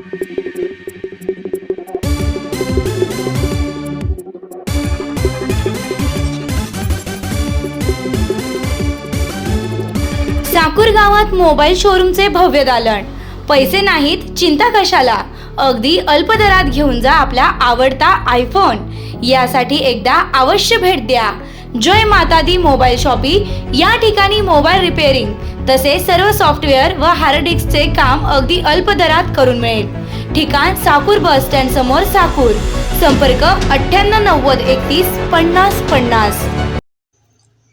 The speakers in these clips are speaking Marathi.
साकूर गावात मोबाईल शोरूमचे भव्य दालन. पैसे नाहीत चिंता कशाला? अगदी अल्प दरात घेऊन जा आपला आवडता आयफोन यासाठी एकदा अवश्य भेट द्या. जय माता दी मोबाईल शॉपी. या ठिकाणी मोबाईल रिपेअरिंग. तसेच सर्व सॉफ्टवेअर व हार्ड डिस्कचे काम अगदी अल्प दरात करून मिळेल. ठिकाण साकूर बस स्टँड समोर साकूर. संपर्क अठ्ठ्याण्णव नव्वद एकतीस पन्नास पन्नास.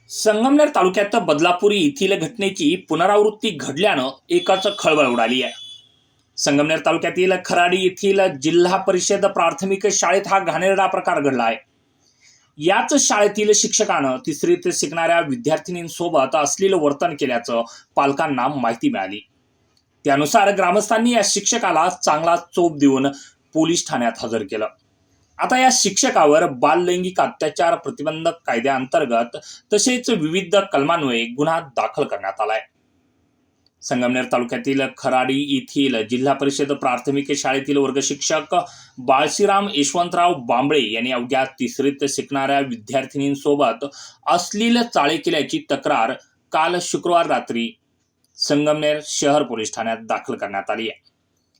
संगमनेर तालुक्यात बदलापुरी येथील घटनेची पुनरावृत्ती घडल्यानं एकाच खळबळ उडाली आहे. संगमनेर तालुक्यातील खराडी येथील जिल्हा परिषद प्राथमिक शाळेत हा घाणेरडा प्रकार घडला आहे. याच शाळेतील शिक्षकानं तिसरीत शिकणाऱ्या विद्यार्थिनींसोबत अश्लील वर्तन केल्याचं पालकांना माहिती मिळाली. त्यानुसार ग्रामस्थांनी या शिक्षकाला चांगला चोप देऊन पोलीस ठाण्यात हजर केलं. आता या शिक्षकावर बाललैंगिक अत्याचार प्रतिबंधक कायद्याअंतर्गत तसेच विविध कलमान्वये गुन्हा दाखल करण्यात आलाय. संगमनेर तालुक्यातील खराडी येथील जिल्हा परिषद प्राथमिक शाळेतील वर्गशिक्षक बाळशीराम यशवंतराव बांबळे यांनी अवघ्या तिसरीत शिकणाऱ्या विद्यार्थिनींसोबत अश्लील चाळे केल्याची तक्रार काल शुक्रवार रात्री संगमनेर शहर पोलीस ठाण्यात दाखल करण्यात आली आहे.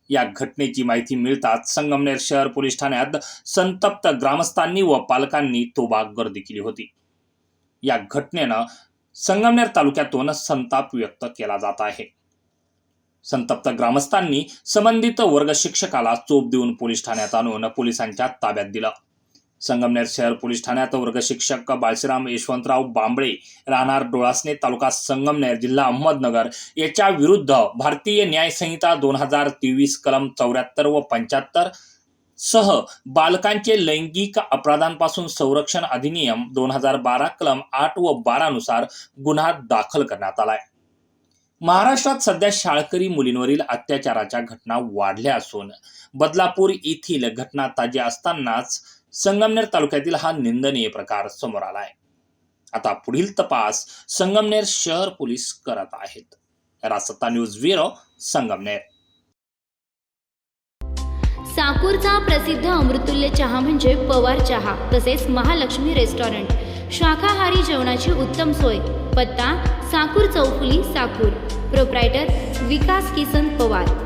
या घटनेची माहिती मिळताच संगमनेर शहर पोलीस ठाण्यात संतप्त ग्रामस्थांनी व पालकांनी तोबा गर्दी केली होती. या घटनेनं संगमनेर तालुक्यातून संताप व्यक्त केला जात आहे. संतप्त ग्रामस्थांनी संबंधित वर्ग शिक्षकाला चोप देऊन पोलीस ठाण्यात आणून पोलिसांच्या ताब्यात दिलं. संगमनेर शहर पोलीस ठाण्यात वर्ग शिक्षक बाळशीराम यशवंतराव बांबळे राहणार डोळासने तालुका संगमनेर जिल्हा अहमदनगर याच्या विरुद्ध भारतीय न्याय संहिता दोन हजार तेवीस कलम चौऱ्याहत्तर व पंच्याहत्तर सह बालकांचे लैंगिक अपराधांपासून संरक्षण अधिनियम दोन हजार बारा कलम आठ व बारानुसार गुन्हा दाखल करण्यात आलाय. महाराष्ट्रात सध्या शाळकरी मुलींवरील अत्याचाराच्या घटना वाढल्या असून बदलापूर येथील घटना ताजी असतानाच संगमनेर तालुक्यातील हा निंदनीय प्रकार समोर आलाय. आता पुढील तपास संगमनेर शहर पोलीस करत आहेत. Rasatta news bureau Sangamner. साकूरचा प्रसिद्ध अमृतुल्य चहा म्हणजे पवार चहा तसेच महालक्ष्मी रेस्टॉरंट. शाकाहारी जेवणाची उत्तम सोय पत्ता साकूर चौफुली साकूर. प्रोप्रायटर विकास किसन पवार.